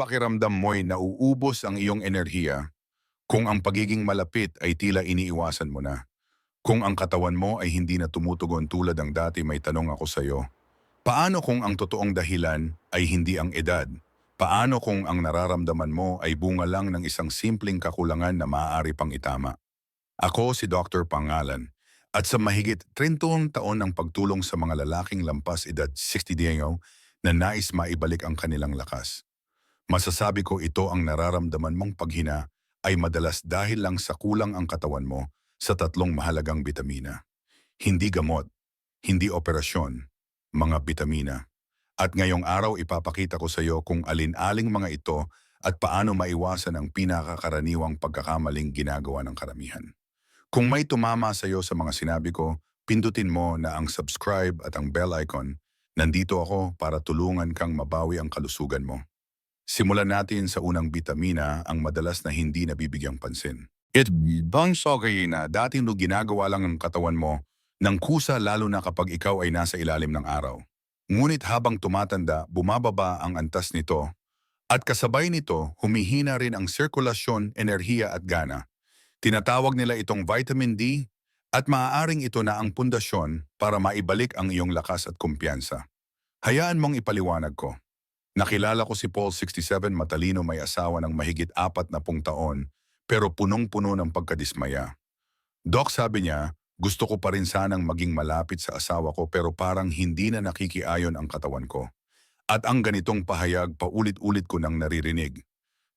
pakiramdam mo'y nauubos ang iyong enerhiya, kung ang pagiging malapit ay tila iniiwasan mo na, kung ang katawan mo ay hindi na tumutugon tulad ng dati may tanong ako sa iyo, paano kung ang totoong dahilan ay hindi ang edad? Paano kung ang nararamdaman mo ay bunga lang ng isang simpleng kakulangan na maaari pang itama? Ako si Dr. Pangalan at sa mahigit 30 taon ng pagtulong sa mga lalaking lampas edad 60 dienyo na nais maibalik ang kanilang lakas. Masasabi ko ito ang nararamdaman mong paghina ay madalas dahil lang sa kulang ang katawan mo sa tatlong mahalagang bitamina. Hindi gamot, hindi operasyon, mga bitamina. At ngayong araw ipapakita ko sa iyo kung alin-aling mga ito at paano maiwasan ang pinakakaraniwang pagkakamaling ginagawa ng karamihan. Kung may tumama sa iyo sa mga sinabi ko, pindutin mo na ang subscribe at ang bell icon. Nandito ako para tulungan kang mabawi ang kalusugan mo. Simulan natin sa unang bitamina ang madalas na hindi nabibigyang pansin. It bang sogay na dating no ginagawa lang ang katawan mo ng kusa lalo na kapag ikaw ay nasa ilalim ng araw. Ngunit habang tumatanda, bumababa ang antas nito at kasabay nito, humihina rin ang sirkulasyon, enerhiya at gana. Tinatawag nila itong vitamin D at maaaring ito na ang pundasyon para maibalik ang iyong lakas at kumpiyansa. Hayaan mong ipaliwanag ko. Nakilala ko si Paul 67 matalino may asawa ng mahigit apat na pung taon pero punong-puno ng pagkadismaya. Doc sabi niya, gusto ko pa rin sanang maging malapit sa asawa ko pero parang hindi na nakikiayon ang katawan ko. At ang ganitong pahayag paulit-ulit ko nang naririnig.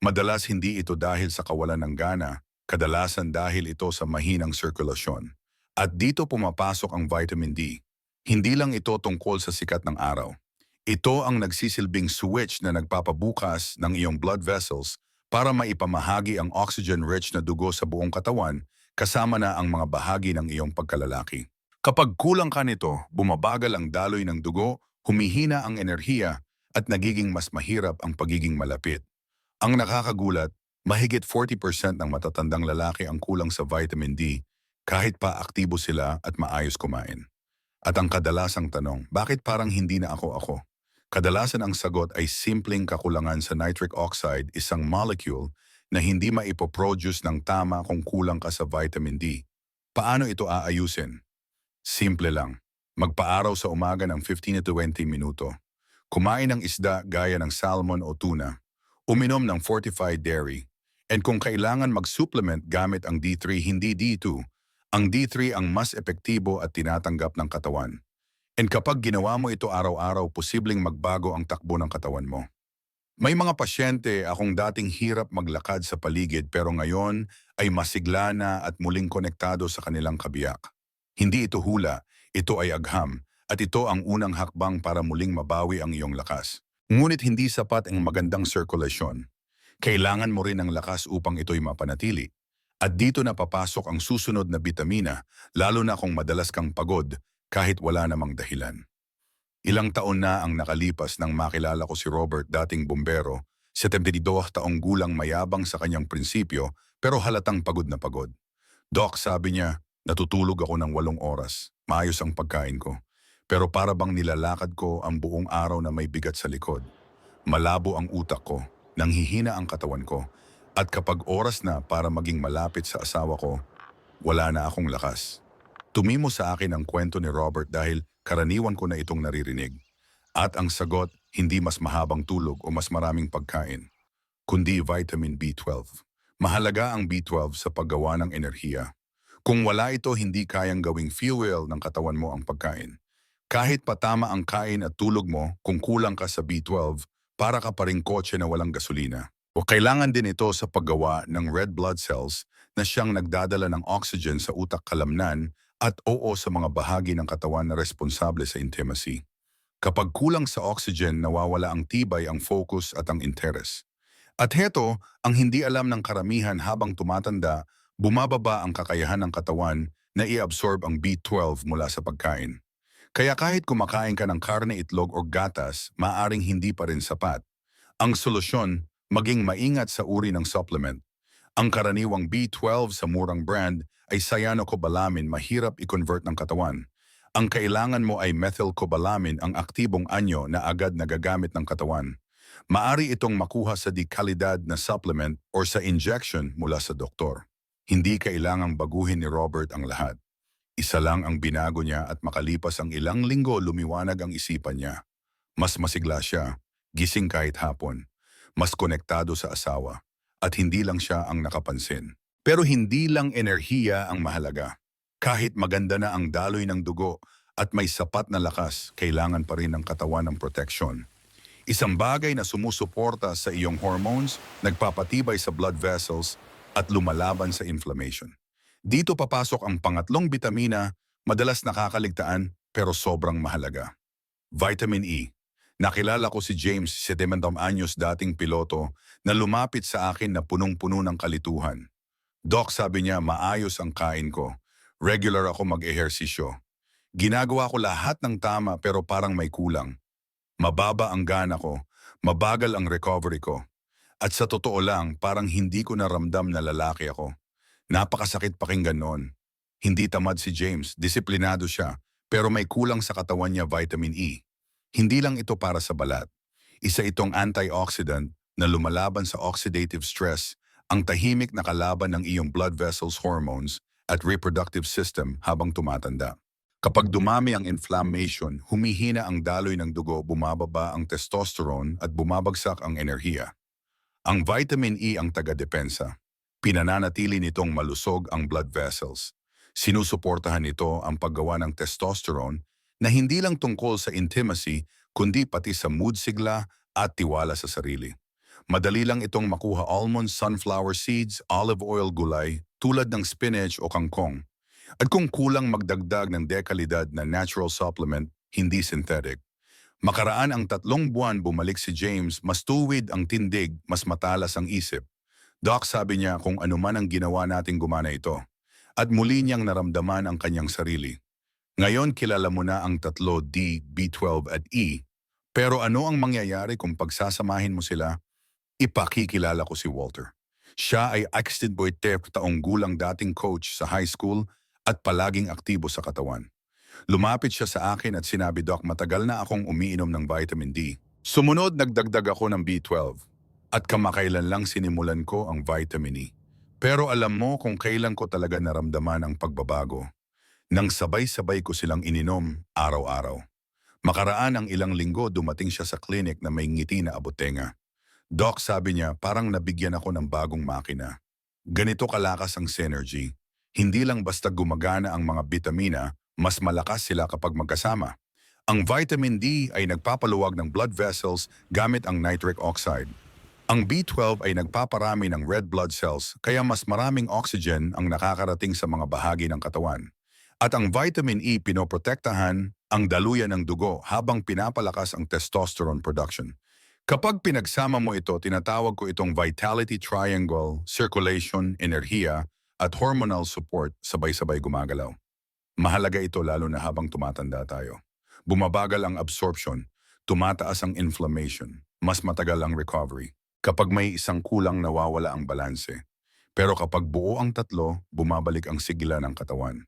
Madalas hindi ito dahil sa kawalan ng gana, kadalasan dahil ito sa mahinang sirkulasyon. At dito pumapasok ang vitamin D. Hindi lang ito tungkol sa sikat ng araw. Ito ang nagsisilbing switch na nagpapabukas ng iyong blood vessels para maipamahagi ang oxygen-rich na dugo sa buong katawan kasama na ang mga bahagi ng iyong pagkalalaki. Kapag kulang ka nito, bumabagal ang daloy ng dugo, humihina ang enerhiya at nagiging mas mahirap ang pagiging malapit. Ang nakakagulat, mahigit 40% ng matatandang lalaki ang kulang sa vitamin D kahit pa aktibo sila at maayos kumain. At ang kadalasang tanong, bakit parang hindi na ako ako? Kadalasan ang sagot ay simpleng kakulangan sa nitric oxide, isang molecule na hindi maipoproduce ng tama kung kulang ka sa vitamin D. Paano ito aayusin? Simple lang. Magpaaraw sa umaga ng 15 to 20 minuto. Kumain ng isda gaya ng salmon o tuna. Uminom ng fortified dairy. And kung kailangan mag-supplement gamit ang D3 hindi D2, ang D3 ang mas epektibo at tinatanggap ng katawan. And kapag ginawa mo ito araw-araw, posibleng magbago ang takbo ng katawan mo. May mga pasyente akong dating hirap maglakad sa paligid pero ngayon ay masigla na at muling konektado sa kanilang kabiyak. Hindi ito hula, ito ay agham at ito ang unang hakbang para muling mabawi ang iyong lakas. Ngunit hindi sapat ang magandang sirkulasyon. Kailangan mo rin ng lakas upang ito'y mapanatili. At dito na papasok ang susunod na bitamina, lalo na kung madalas kang pagod kahit wala namang dahilan. Ilang taon na ang nakalipas nang makilala ko si Robert dating bumbero, 72 taong gulang mayabang sa kanyang prinsipyo pero halatang pagod na pagod. Doc, sabi niya, natutulog ako ng walong oras, maayos ang pagkain ko. Pero para bang nilalakad ko ang buong araw na may bigat sa likod. Malabo ang utak ko, nanghihina ang katawan ko, at kapag oras na para maging malapit sa asawa ko, wala na akong lakas. Tumimo sa akin ang kwento ni Robert dahil karaniwan ko na itong naririnig. At ang sagot, hindi mas mahabang tulog o mas maraming pagkain, kundi vitamin B12. Mahalaga ang B12 sa paggawa ng enerhiya. Kung wala ito, hindi kayang gawing fuel ng katawan mo ang pagkain. Kahit patama ang kain at tulog mo, kung kulang ka sa B12, para ka pa rin kotse na walang gasolina. O kailangan din ito sa paggawa ng red blood cells na siyang nagdadala ng oxygen sa utak kalamnan at oo sa mga bahagi ng katawan na responsable sa intimacy. Kapag kulang sa oxygen, nawawala ang tibay, ang focus at ang interes. At heto, ang hindi alam ng karamihan habang tumatanda, bumababa ang kakayahan ng katawan na i-absorb ang B12 mula sa pagkain. Kaya kahit kumakain ka ng karne, itlog o gatas, maaring hindi pa rin sapat. Ang solusyon, maging maingat sa uri ng supplement. Ang karaniwang B12 sa murang brand ay cyanocobalamin mahirap i-convert ng katawan. Ang kailangan mo ay methylcobalamin ang aktibong anyo na agad nagagamit ng katawan. Maari itong makuha sa di kalidad na supplement or sa injection mula sa doktor. Hindi kailangang baguhin ni Robert ang lahat. Isa lang ang binago niya at makalipas ang ilang linggo lumiwanag ang isipan niya. Mas masigla siya, gising kahit hapon, mas konektado sa asawa, at hindi lang siya ang nakapansin. Pero hindi lang enerhiya ang mahalaga. Kahit maganda na ang daloy ng dugo at may sapat na lakas, kailangan pa rin ng katawan ng protection. Isang bagay na sumusuporta sa iyong hormones, nagpapatibay sa blood vessels at lumalaban sa inflammation. Dito papasok ang pangatlong bitamina, madalas nakakaligtaan pero sobrang mahalaga. Vitamin E. Nakilala ko si James, 70 anyos dating piloto, na lumapit sa akin na punong-puno ng kalituhan. Doc, sabi niya, maayos ang kain ko. Regular ako mag-ehersisyo. Ginagawa ko lahat ng tama pero parang may kulang. Mababa ang gana ko, mabagal ang recovery ko. At sa totoo lang, parang hindi ko naramdam na lalaki ako. Napakasakit pakinggan noon. Hindi tamad si James, disiplinado siya, pero may kulang sa katawan niya vitamin E. Hindi lang ito para sa balat. Isa itong antioxidant na lumalaban sa oxidative stress, ang tahimik na kalaban ng iyong blood vessels hormones at reproductive system habang tumatanda. Kapag dumami ang inflammation, humihina ang daloy ng dugo, bumababa ang testosterone at bumabagsak ang enerhiya. Ang vitamin E ang taga-depensa. Pinananatili nitong malusog ang blood vessels. Sinusuportahan nito ang paggawa ng testosterone na hindi lang tungkol sa intimacy kundi pati sa mood sigla at tiwala sa sarili. Madali lang itong makuha almonds, sunflower seeds, olive oil gulay tulad ng spinach o kangkong. At kung kulang magdagdag ng dekalidad na natural supplement, hindi synthetic. Makaraan ang tatlong buwan bumalik si James, mas tuwid ang tindig, mas matalas ang isip. Doc sabi niya kung ano man ang ginawa nating gumana ito. At muli niyang naramdaman ang kanyang sarili. Ngayon kilala mo na ang tatlo D, B12 at E. Pero ano ang mangyayari kung pagsasamahin mo sila? Ipakikilala ko si Walter. Siya ay Exted Boy Tep, taong gulang dating coach sa high school at palaging aktibo sa katawan. Lumapit siya sa akin at sinabi, Doc, matagal na akong umiinom ng vitamin D. Sumunod, nagdagdag ako ng B12. At kamakailan lang sinimulan ko ang vitamin E. Pero alam mo kung kailan ko talaga naramdaman ang pagbabago. Nang sabay-sabay ko silang ininom araw-araw. Makaraan ang ilang linggo dumating siya sa clinic na may ngiti na abutenga. Doc sabi niya parang nabigyan ako ng bagong makina. Ganito kalakas ang synergy. Hindi lang basta gumagana ang mga bitamina, mas malakas sila kapag magkasama. Ang vitamin D ay nagpapaluwag ng blood vessels gamit ang nitric oxide. Ang B12 ay nagpaparami ng red blood cells kaya mas maraming oxygen ang nakakarating sa mga bahagi ng katawan. At ang vitamin E pinoprotektahan ang daluyan ng dugo habang pinapalakas ang testosterone production. Kapag pinagsama mo ito, tinatawag ko itong vitality triangle, circulation, enerhiya, at hormonal support sabay-sabay gumagalaw. Mahalaga ito lalo na habang tumatanda tayo. Bumabagal ang absorption, tumataas ang inflammation, mas matagal ang recovery. Kapag may isang kulang nawawala ang balanse. Pero kapag buo ang tatlo, bumabalik ang sigla ng katawan.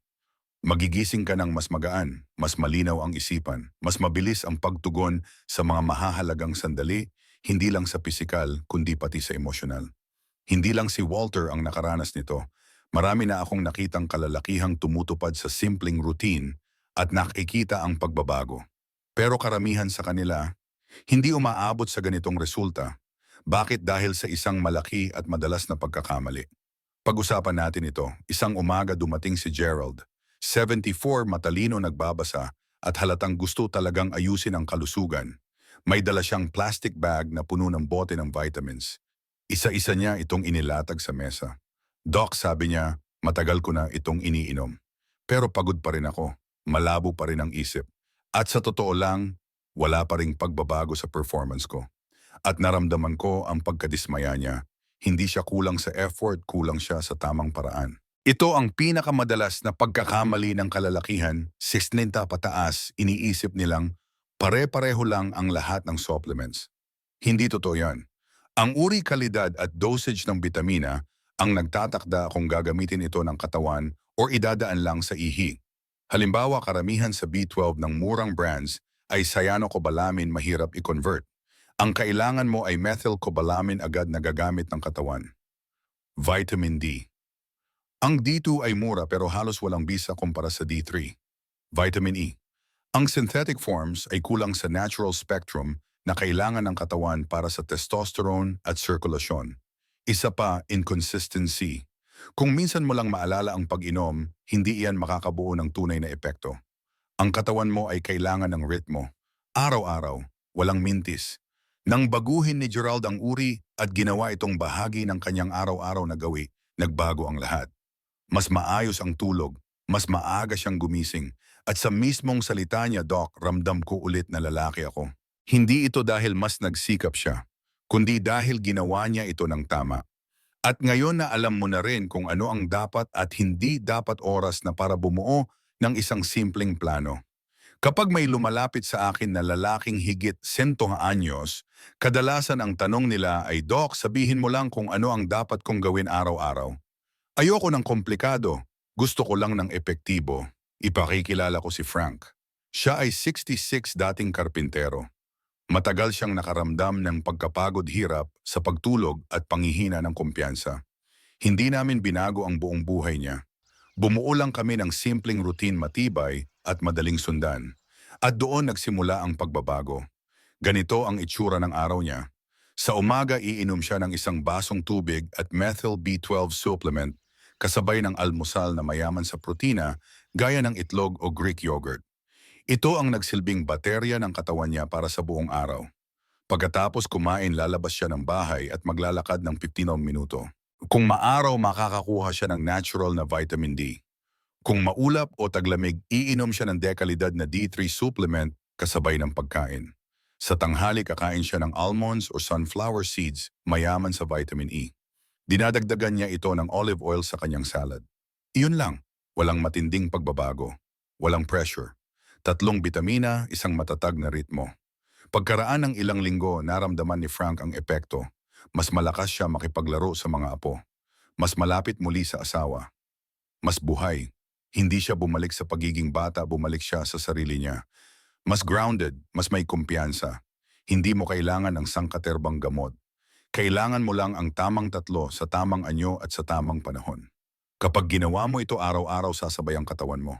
Magigising ka ng mas magaan, mas malinaw ang isipan, mas mabilis ang pagtugon sa mga mahahalagang sandali, hindi lang sa pisikal kundi pati sa emosyonal. Hindi lang si Walter ang nakaranas nito. Marami na akong nakitang kalalakihang tumutupad sa simpleng routine at nakikita ang pagbabago. Pero karamihan sa kanila, hindi umaabot sa ganitong resulta. Bakit dahil sa isang malaki at madalas na pagkakamali? Pag-usapan natin ito, isang umaga dumating si Gerald, 74 matalino nagbabasa at halatang gusto talagang ayusin ang kalusugan. May dala siyang plastic bag na puno ng bote ng vitamins. Isa-isa niya itong inilatag sa mesa. Doc, sabi niya, matagal ko na itong iniinom. Pero pagod pa rin ako, malabo pa rin ang isip. At sa totoo lang, wala pa ring pagbabago sa performance ko. At naramdaman ko ang pagkadismaya niya. Hindi siya kulang sa effort, kulang siya sa tamang paraan. Ito ang pinakamadalas na pagkakamali ng kalalakihan, 60 pataas, iniisip nilang pare-pareho lang ang lahat ng supplements. Hindi totoo yan. Ang uri, kalidad at dosage ng bitamina ang nagtatakda kung gagamitin ito ng katawan o idadaan lang sa ihi. Halimbawa, karamihan sa B12 ng murang brands ay cyanocobalamin mahirap i-convert. Ang kailangan mo ay methylcobalamin agad na gagamit ng katawan. Vitamin D. Ang D2 ay mura pero halos walang bisa kumpara sa D3. Vitamin E. Ang synthetic forms ay kulang sa natural spectrum na kailangan ng katawan para sa testosterone at sirkulasyon. Isa pa, inconsistency. Kung minsan mo lang maalala ang pag-inom, hindi iyan makakabuo ng tunay na epekto. Ang katawan mo ay kailangan ng ritmo. Araw-araw, walang mintis. Nang baguhin ni Gerald ang uri at ginawa itong bahagi ng kanyang araw-araw na gawi, nagbago ang lahat. Mas maayos ang tulog, mas maaga siyang gumising, at sa mismong salita niya, Doc, ramdam ko ulit na lalaki ako. Hindi ito dahil mas nagsikap siya, kundi dahil ginawa niya ito ng tama. At ngayon na alam mo na rin kung ano ang dapat at hindi dapat oras na para bumuo ng isang simpleng plano. Kapag may lumalapit sa akin na lalaking higit sentong anyos, kadalasan ang tanong nila ay, Doc, sabihin mo lang kung ano ang dapat kong gawin araw-araw. Ayoko ng komplikado, gusto ko lang ng epektibo. Ipakikilala ko si Frank. Siya ay 66 dating karpintero. Matagal siyang nakaramdam ng pagkapagod hirap sa pagtulog at panghihina ng kumpiyansa. Hindi namin binago ang buong buhay niya. Bumuo lang kami ng simpleng routine matibay at madaling sundan. At doon nagsimula ang pagbabago. Ganito ang itsura ng araw niya. Sa umaga iinom siya ng isang basong tubig at methyl B12 supplement kasabay ng almusal na mayaman sa protina gaya ng itlog o Greek yogurt. Ito ang nagsilbing baterya ng katawan niya para sa buong araw. Pagkatapos kumain, lalabas siya ng bahay at maglalakad ng 15 minuto. Kung maaraw, makakakuha siya ng natural na vitamin D. Kung maulap o taglamig, iinom siya ng dekalidad na D3 supplement kasabay ng pagkain. Sa tanghali, kakain siya ng almonds o sunflower seeds mayaman sa vitamin E. Dinadagdagan niya ito ng olive oil sa kanyang salad. Iyon lang, walang matinding pagbabago, walang pressure. Tatlong bitamina, isang matatag na ritmo. Pagkaraan ng ilang linggo, naramdaman ni Frank ang epekto. Mas malakas siya makipaglaro sa mga apo. Mas malapit muli sa asawa. Mas buhay. Hindi siya bumalik sa pagiging bata, bumalik siya sa sarili niya. Mas grounded, mas may kumpiyansa. Hindi mo kailangan ng sangkaterbang gamot. Kailangan mo lang ang tamang tatlo sa tamang anyo at sa tamang panahon. Kapag ginawa mo ito araw-araw, sasabay ang katawan mo.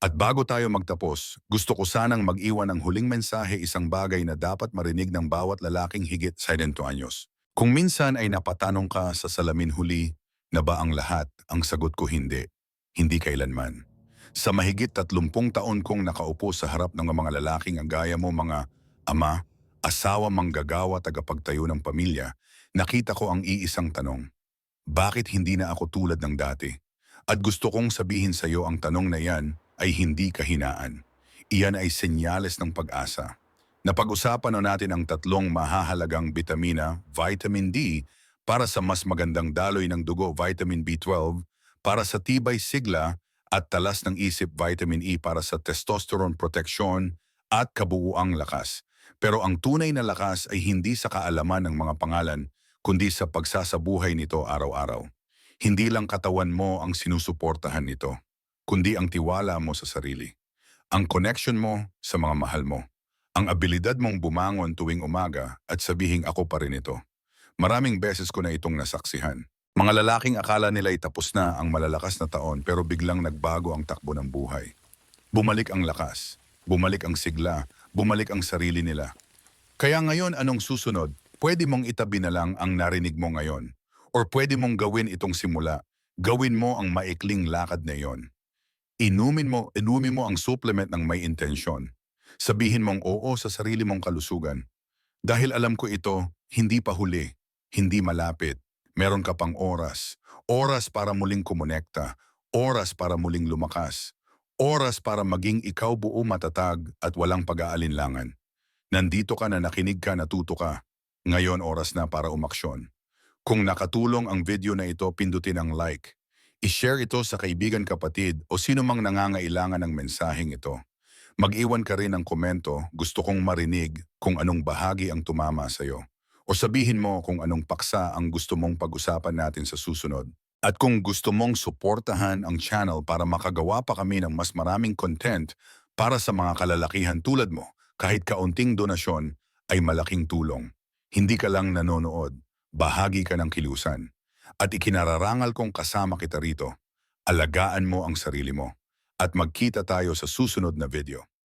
At bago tayo magtapos, gusto ko sanang mag-iwan ng huling mensahe isang bagay na dapat marinig ng bawat lalaking higit sa 20 anyos. Kung minsan ay napatanong ka sa salamin huli, na ba ang lahat? Ang sagot ko hindi. Hindi kailanman. Sa mahigit 30 taon kong nakaupo sa harap ng mga lalaking ang gaya mo mga ama, asawa manggagawa tagapagtayo ng pamilya, nakita ko ang iisang tanong. Bakit hindi na ako tulad ng dati? At gusto kong sabihin sa iyo ang tanong na yan ay hindi kahinaan. Iyan ay senyales ng pag-asa. Napag-usapan na natin ang tatlong mahahalagang bitamina, vitamin D, para sa mas magandang daloy ng dugo, vitamin B12, para sa tibay sigla at talas ng isip, vitamin E para sa testosterone protection at kabuuang lakas. Pero ang tunay na lakas ay hindi sa kaalaman ng mga pangalan, kundi sa pagsasabuhay nito araw-araw. Hindi lang katawan mo ang sinusuportahan nito kundi ang tiwala mo sa sarili. Ang connection mo sa mga mahal mo. Ang abilidad mong bumangon tuwing umaga at sabihing ako pa rin ito. Maraming beses ko na itong nasaksihan. Mga lalaking akala nila ay tapos na ang malalakas na taon pero biglang nagbago ang takbo ng buhay. Bumalik ang lakas, bumalik ang sigla, bumalik ang sarili nila. Kaya ngayon anong susunod? Pwede mong itabi na lang ang narinig mo ngayon. Or pwede mong gawin itong simula. Gawin mo ang maikling lakad na iyon. Inumin mo, inumin mo ang supplement ng may intensyon. Sabihin mong oo sa sarili mong kalusugan. Dahil alam ko ito, hindi pa huli, hindi malapit. Meron ka pang oras. Oras para muling kumonekta. Oras para muling lumakas. Oras para maging ikaw buo matatag at walang pag-aalinlangan. Nandito ka na nakinig ka, natuto ka. Ngayon oras na para umaksyon. Kung nakatulong ang video na ito, pindutin ang like. I-share ito sa kaibigan kapatid o sino mang nangangailangan ng mensaheng ito. Mag-iwan ka rin ng komento, gusto kong marinig kung anong bahagi ang tumama sa iyo. O sabihin mo kung anong paksa ang gusto mong pag-usapan natin sa susunod. At kung gusto mong suportahan ang channel para makagawa pa kami ng mas maraming content para sa mga kalalakihan tulad mo, kahit kaunting donasyon, ay malaking tulong. Hindi ka lang nanonood, bahagi ka ng kilusan. At ikinararangal kong kasama kita rito. Alagaan mo ang sarili mo. At magkita tayo sa susunod na video.